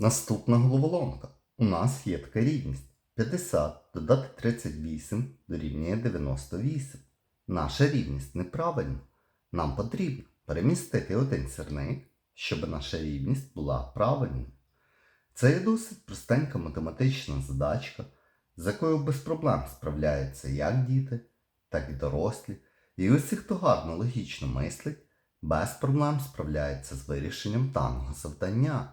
Наступна головоломка. У нас є така рівність. 50 додати 38 дорівнює 98. Наша рівність неправильна. Нам потрібно перемістити один сірник, щоб наша рівність була правильною. Це є досить простенька математична задачка, з якою без проблем справляються як діти, так і дорослі. І усі, хто гарно логічно мислить, без проблем справляється з вирішенням даного завдання.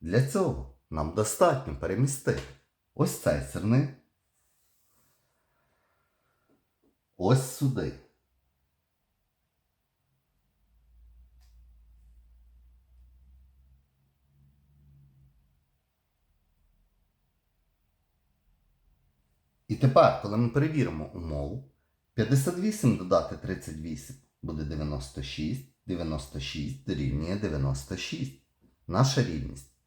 Для цього нам достатньо перемістити ось цей сирник ось сюди. І тепер, коли ми перевіримо умову, 58 додати 38 буде 96, 96 дорівнює 96. Наша рівність